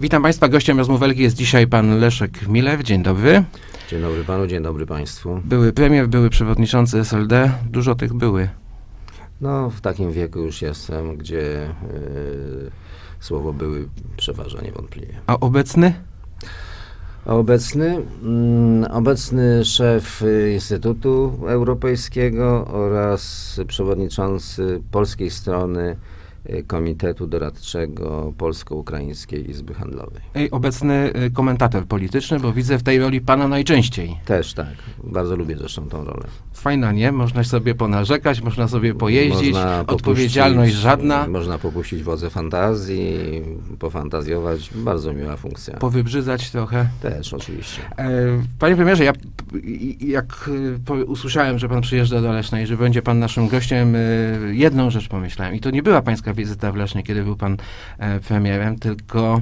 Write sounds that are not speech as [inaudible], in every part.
Witam Państwa. Gościem rozmówelki jest dzisiaj pan Leszek Milew. Dzień dobry. Dzień dobry panu, dzień dobry państwu. Były premier, były przewodniczący SLD. Dużo tych były. No, w takim wieku już jestem, gdzie e, słowo były przeważa niewątpliwie. A obecny? A obecny, mm, obecny szef Instytutu Europejskiego oraz przewodniczący polskiej strony Komitetu Doradczego Polsko-Ukraińskiej Izby Handlowej. Ej, obecny y, komentator polityczny, bo widzę w tej roli pana najczęściej. Też tak, bardzo lubię zresztą tą rolę. Fajna, nie? Można sobie ponarzekać, można sobie pojeździć, Można odpowiedzialność żadna. Można popuścić wodze fantazji, pofantazjować. Bardzo miła funkcja. Powybrzydzać trochę. Też oczywiście. E, Panie premierze, ja i- i- jak y, usłyszałem, że pan przyjeżdża do Lesznej, że będzie pan naszym gościem, y, jedną rzecz pomyślałem. I to nie była pańska wizyta w Lesznie, kiedy był pan e, premierem, tylko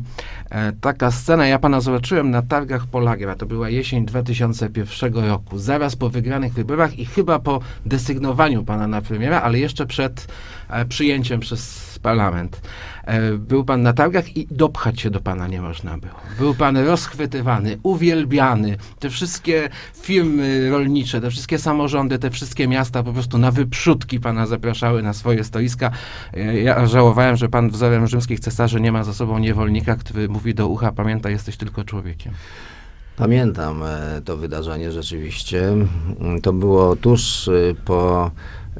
e, taka scena, ja pana zobaczyłem na targach Polagra, to była jesień 2001 roku, zaraz po wygranych wyborach i chyba po desygnowaniu pana na premiera, ale jeszcze przed e, przyjęciem przez parlament. E, Był pan na targach i dopchać się do pana nie można było. Był pan rozchwytywany, uwielbiany. Te wszystkie firmy rolnicze, te wszystkie samorządy, te wszystkie miasta po prostu na wyprzódki pana zapraszały na swoje stoiska. E, Ja żałowałem, że pan wzorem rzymskich cesarzy nie ma za sobą niewolnika, który mówi do ucha, pamiętaj, jesteś tylko człowiekiem. Pamiętam e, to wydarzenie rzeczywiście. Mm, To było tuż e, po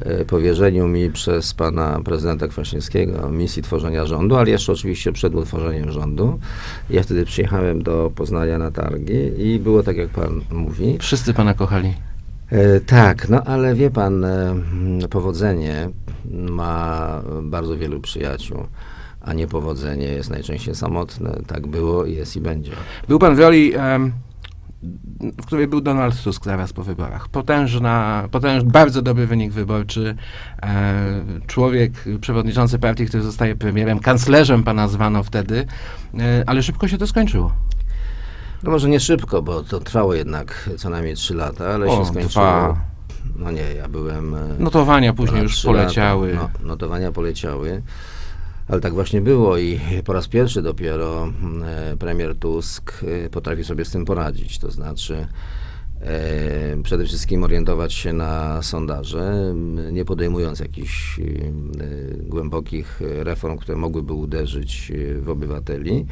e, powierzeniu mi przez pana prezydenta Kwaśniewskiego misji tworzenia rządu, ale jeszcze oczywiście przed utworzeniem rządu. Ja wtedy przyjechałem do Poznania na targi i było tak, jak pan mówi. Wszyscy pana kochali. Tak, no ale wie pan, powodzenie ma bardzo wielu przyjaciół, a niepowodzenie jest najczęściej samotne. Tak było, jest i będzie. Był pan w roli, em, w której był Donald Tusk zaraz po wyborach. Potężna, potężny, bardzo dobry wynik wyborczy. E, człowiek, przewodniczący partii, który zostaje premierem, kanclerzem pana zwano wtedy, e, ale szybko się to skończyło. No może nie szybko, bo to trwało jednak co najmniej 3 lata, ale O, się skończyło. dwa. No nie, ja byłem. e, Notowania później już poleciały. No, notowania poleciały. Ale tak właśnie było i po raz pierwszy dopiero mm, e, premier Tusk e, potrafi sobie z tym poradzić. To znaczy e, przede wszystkim orientować się na sondaże, nie podejmując jakichś głębokich reform, które mogłyby uderzyć w obywateli.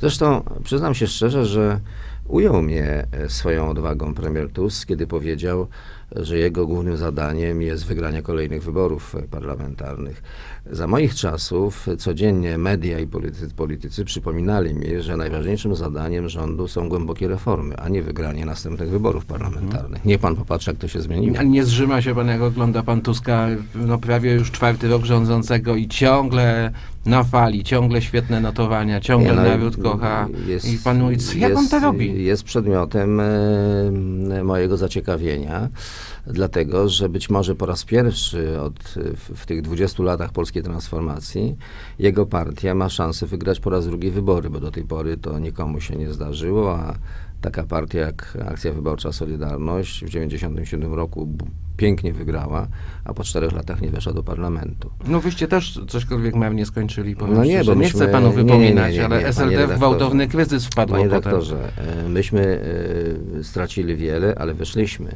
Zresztą przyznam się szczerze, że ujął mnie e, swoją odwagą premier Tusk, kiedy powiedział, że jego głównym zadaniem jest wygranie kolejnych wyborów e, parlamentarnych. Za moich czasów codziennie media i politycy, politycy przypominali mi, że najważniejszym zadaniem rządu są głębokie reformy, a nie wygranie następnych wyborów parlamentarnych. Niech pan popatrzy, jak to się zmieniło. Nie zrzyma się pan, jak ogląda pan Tuska, no prawie już czwarty rok rządzącego i ciągle na fali, ciągle świetne notowania, ciągle no, naród kocha. I pan mówi, jak on to robi? Jest przedmiotem e, mojego zaciekawienia, dlatego że być może po raz pierwszy od, w, w tych 20 latach polskiej transformacji jego partia ma szansę wygrać po raz drugi wybory, bo do tej pory to nikomu się nie zdarzyło, a taka partia jak Akcja Wyborcza Solidarność w 1997 roku pięknie wygrała, a po czterech latach nie weszła do parlamentu. No wyście też cośkolwiek marnie skończyli, powiem No nie, szczerze. bo nie chcę myśmy- panu nie, nie, nie, wypominać, nie, nie, ale SLD w gwałtowny kryzys wpadło Panie potem. redaktorze, e, myśmy e, stracili wiele, ale wyszliśmy.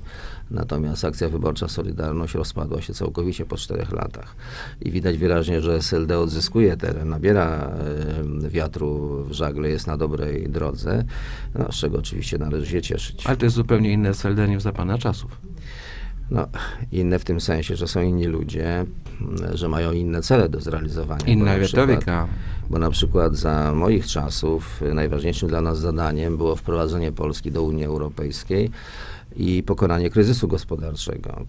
Natomiast akcja wyborcza Solidarność rozpadła się całkowicie po czterech latach. I widać wyraźnie, że SLD odzyskuje teren, nabiera e, wiatru w żagle, jest na dobrej drodze, no, z czego oczywiście należy się cieszyć. Ale to jest zupełnie inne SLD niż za pana czasów. No, inne w tym sensie, że są inni ludzie, że mają inne cele do zrealizowania. Inna retoryka. Bo na przykład za moich czasów najważniejszym dla nas zadaniem było wprowadzenie Polski do Unii Europejskiej i pokonanie kryzysu gospodarczego.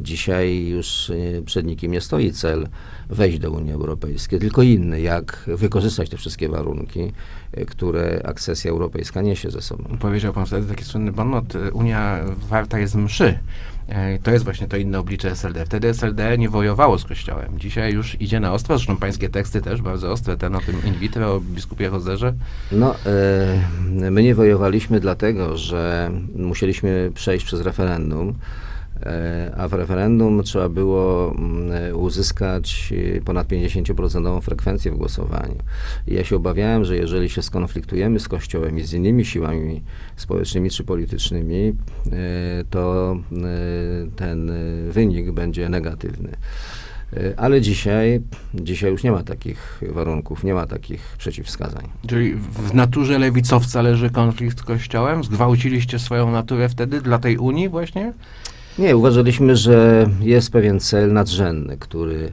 Dzisiaj już y, przed nikim nie stoi cel wejść do Unii Europejskiej, tylko inny, jak wykorzystać te wszystkie warunki, y, które akcesja europejska niesie ze sobą. Powiedział pan wtedy taki słynny bonmot, y, Unia warta jest mszy. E, To jest właśnie to inne oblicze SLD. Wtedy SLD nie wojowało z Kościołem. Dzisiaj już idzie na ostro, zresztą pańskie teksty też bardzo ostre, ten o tym in vitro, o biskupie Rozerze. No, e, my nie wojowaliśmy dlatego, że musieliśmy przejść przez referendum A w referendum trzeba było mm, e, uzyskać e, ponad 50% frekwencję w głosowaniu. I ja się obawiałem, że jeżeli się skonfliktujemy z Kościołem i z innymi siłami społecznymi czy politycznymi, e, to e, ten e, wynik będzie negatywny. E, Ale dzisiaj, dzisiaj już nie ma takich warunków, nie ma takich przeciwwskazań. Czyli w naturze lewicowca leży konflikt z Kościołem? Zgwałciliście swoją naturę wtedy dla tej Unii właśnie? Nie, uważaliśmy, że jest pewien cel nadrzędny, który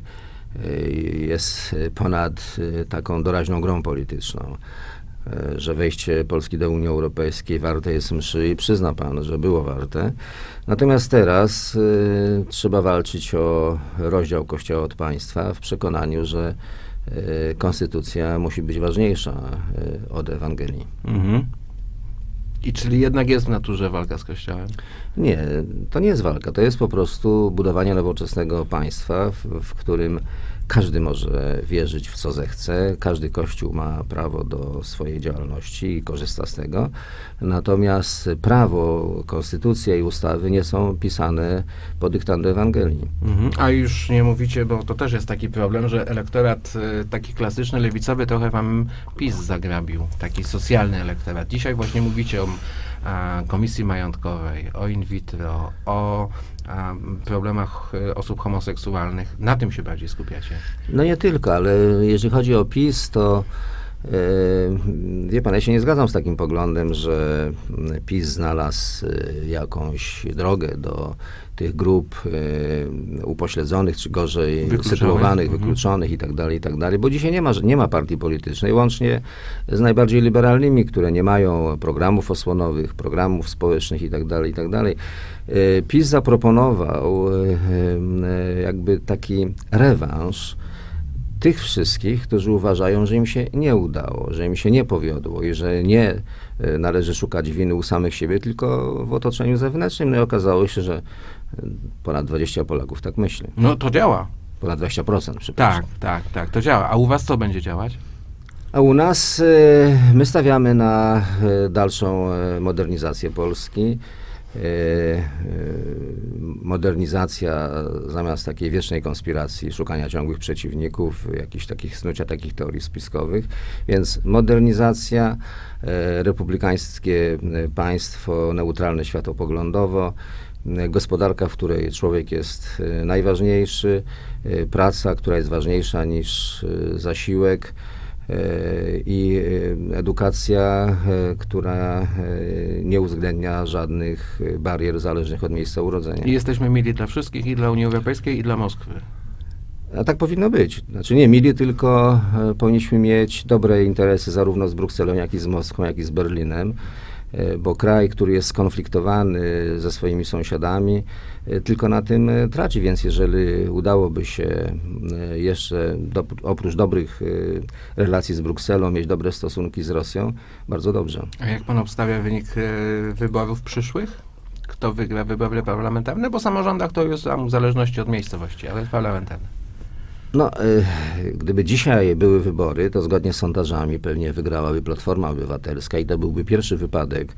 y, jest ponad y, taką doraźną grą polityczną. Y, Że wejście Polski do Unii Europejskiej warte jest mszy i przyzna pan, że było warte. Natomiast teraz y, trzeba walczyć o rozdział Kościoła od państwa w przekonaniu, że y, konstytucja musi być ważniejsza y, od Ewangelii. Mhm. I czyli jednak jest w naturze walka z Kościołem? Nie, to nie jest walka. To jest po prostu budowanie nowoczesnego państwa, w, w którym każdy może wierzyć w co zechce, każdy kościół ma prawo do swojej działalności i korzysta z tego. Natomiast prawo, konstytucja i ustawy nie są pisane pod dyktando Ewangelii. Mhm. A już nie mówicie, bo to też jest taki problem, że elektorat y, taki klasyczny, lewicowy trochę wam PiS zagrabił, taki socjalny elektorat. Dzisiaj właśnie mówicie o komisji majątkowej, o in vitro, o problemach y, osób homoseksualnych. Na tym się bardziej skupiacie. No nie tylko, ale jeżeli chodzi o PiS, to e, wie pan, ja się nie zgadzam z takim poglądem, że mm, PiS znalazł e, jakąś drogę do tych grup e, upośledzonych, czy gorzej sytuowanych, Mhm. wykluczonych i tak dalej, i tak dalej, bo dzisiaj nie ma, nie ma partii politycznej, łącznie z najbardziej liberalnymi, które nie mają programów osłonowych, programów społecznych i tak dalej, i tak dalej. E, PiS zaproponował jakby taki rewanż tych wszystkich, którzy uważają, że im się nie udało, że im się nie powiodło i że nie e, należy szukać winy u samych siebie, tylko w otoczeniu zewnętrznym. No i okazało się, że e, ponad 20 Polaków tak myśli. No to działa. Ponad 20%, przepraszam. Tak, tak, tak, to działa. A u was co będzie działać? A u nas e, my stawiamy na dalszą modernizację Polski. E, e, Modernizacja zamiast takiej wiecznej konspiracji, szukania ciągłych przeciwników, jakichś takich snucia takich teorii spiskowych. Więc modernizacja, e, republikańskie państwo, neutralne światopoglądowo, gospodarka, w której człowiek jest najważniejszy, praca, która jest ważniejsza niż zasiłek i e, edukacja, e, która e, nie uwzględnia żadnych e, barier zależnych od miejsca urodzenia. I jesteśmy mili dla wszystkich, i dla Unii Europejskiej, i dla Moskwy. A tak powinno być. Znaczy nie mili, tylko e, powinniśmy mieć dobre interesy zarówno z Brukselą, jak i z Moskwą, jak i z Berlinem, e, bo kraj, który jest skonfliktowany ze swoimi sąsiadami, e, tylko na tym e, traci. Więc jeżeli udałoby się e, jeszcze do, oprócz dobrych e, relacji z Brukselą mieć dobre stosunki z Rosją, bardzo dobrze. A jak pan obstawia wynik e, wyborów przyszłych? Kto wygra wybory parlamentarne? Bo samorządach to jest tam w zależności od miejscowości, ale parlamentarne. No, y, gdyby dzisiaj były wybory, to zgodnie z sondażami pewnie wygrałaby Platforma Obywatelska i to byłby pierwszy wypadek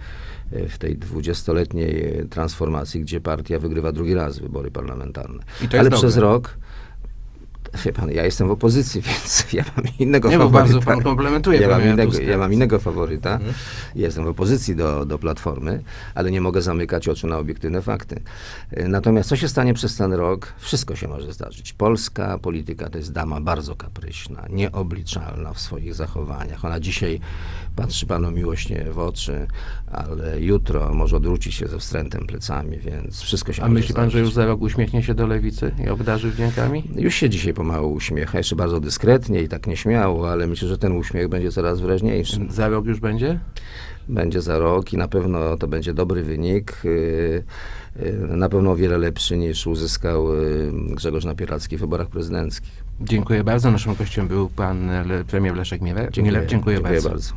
y, w tej dwudziestoletniej transformacji, gdzie partia wygrywa drugi raz wybory parlamentarne. Ale dobre. przez rok, wie pan, ja jestem w opozycji, [laughs] więc ja mam innego Nie, bo faworyta. bardzo pan komplementuje Ja mam, innego, ja mam innego faworyta. Mhm. Jestem w opozycji do, do Platformy, ale nie mogę zamykać oczu na obiektywne fakty. Y, Natomiast co się stanie przez ten rok? Wszystko się może zdarzyć. Polska polityka to jest dama bardzo kapryśna, nieobliczalna w swoich zachowaniach. Ona dzisiaj patrzy panu miłośnie w oczy, ale jutro może odwrócić się ze wstrętem plecami, więc wszystko się A może myśli pan, że zdarzyć. już za rok uśmiechnie się do lewicy i obdarzy wdziękami? Już się dzisiaj pomału uśmiecha, jeszcze bardzo dyskretnie i tak nieśmiało, ale myślę, że ten uśmiech będzie coraz wyraźniejszy. Za rok już będzie? Będzie za rok i na pewno to będzie dobry wynik. yy, yy, Na pewno o wiele lepszy niż uzyskał yy, Grzegorz Napieralski w wyborach prezydenckich. Dziękuję bardzo. Naszym gościem był pan premier Leszek Miele- Milew. Dziękuję, Dziękuję bardzo. bardzo.